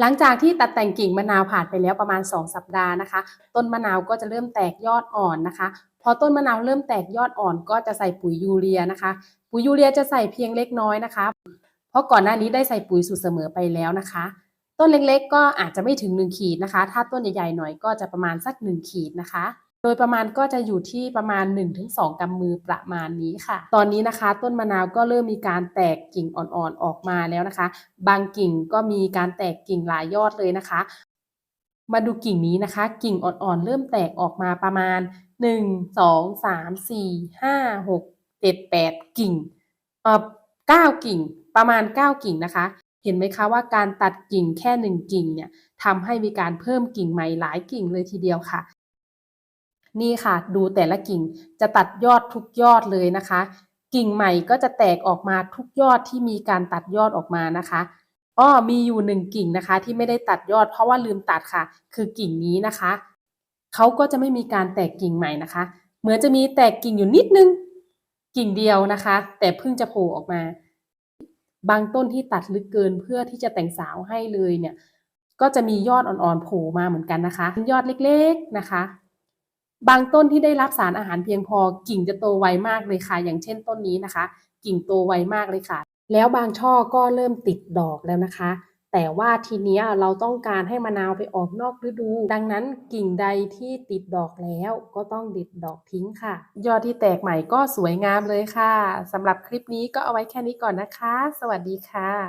หลังจากที่ตัดแต่งกิ่งมะนาวผ่านไปแล้วประมาณ 2 สัปดาห์นะคะ ต้นมะนาวก็จะเริ่มแตกยอดอ่อนนะคะ พอต้นมะนาวเริ่มแตกยอดอ่อน ก็จะใส่ปุ๋ยยูเรียนะคะ ปุ๋ยยูเรียจะใส่เพียงเล็กน้อยนะคะ เพราะก่อนหน้านี้ได้ใส่ปุ๋ยสูตรเสมอไปแล้วนะคะ ต้นเล็กๆ ก็อาจจะไม่ถึง 1 ขีดนะคะ ถ้าต้นใหญ่ๆหน่อยก็จะประมาณสัก 1 ขีดนะคะ โดยประมาณก็จะอยู่ที่ประมาณ 1-2 กำมือประมาณนี้ค่ะ ตอนนี้นะคะต้นมะนาวก็เริ่มมีการแตกกิ่งอ่อนๆออกมาแล้วนะคะ บางกิ่งก็มีการแตกกิ่งหลายยอดเลยนะคะ มาดูกิ่งนี้นะคะ กิ่งอ่อนๆเริ่มแตกออกมาประมาณ 1 2 3 4 5 6 7 8 กิ่งเอ่อ9กิ่งประมาณ 9 กิ่งนะคะเห็นไหมคะว่าการตัดกิ่งแค่1กิ่งเนี่ยทำให้มีการเพิ่มกิ่งใหม่หลายกิ่งเลยทีเดียวค่ะ นี่ค่ะ ดูแต่ละกิ่งจะตัดยอดทุกยอดเลยนะคะ กิ่งใหม่ก็จะแตกออกมาทุกยอดที่มีการตัดยอดออกมานะคะอ้อมีอยู่หนึ่งกิ่งนะคะ ที่ไม่ได้ตัดยอดเพราะว่าลืมตัดค่ะ คือกิ่งนี้นะคะเขาก็จะไม่มีการแตกกิ่งใหม่นะคะ เหมือนจะมีแตกกิ่งอยู่นิดนึง กิ่งเดียวนะคะ แต่เพิ่งจะโผล่ออกมา บางต้นที่ตัดลึกเกินเพื่อที่จะแต่งสาวให้เลยเนี่ย ก็จะมียอดอ่อนๆโผล่มาเหมือนกันนะคะ ยอดเล็กๆนะคะ บางต้นที่ได้รับสารอาหารเพียงพอกิ่งจะโตไวมากเลยค่ะ อย่างเช่นต้นนี้นะคะ กิ่งโตไวมากเลยค่ะ แล้วบางช่อก็เริ่มติดดอกแล้วนะคะ แต่ว่าทีเนี้ยเราต้องการให้มะนาวไปออกนอกฤดู ดังนั้นกิ่งใดที่ติดดอกแล้วก็ต้องดิดดอกทิ้งค่ะ ยอดที่แตกใหม่ก็สวยงามเลยค่ะสำหรับคลิปนี้ก็เอาไว้แค่นี้ก่อนนะคะ สวัสดีค่ะ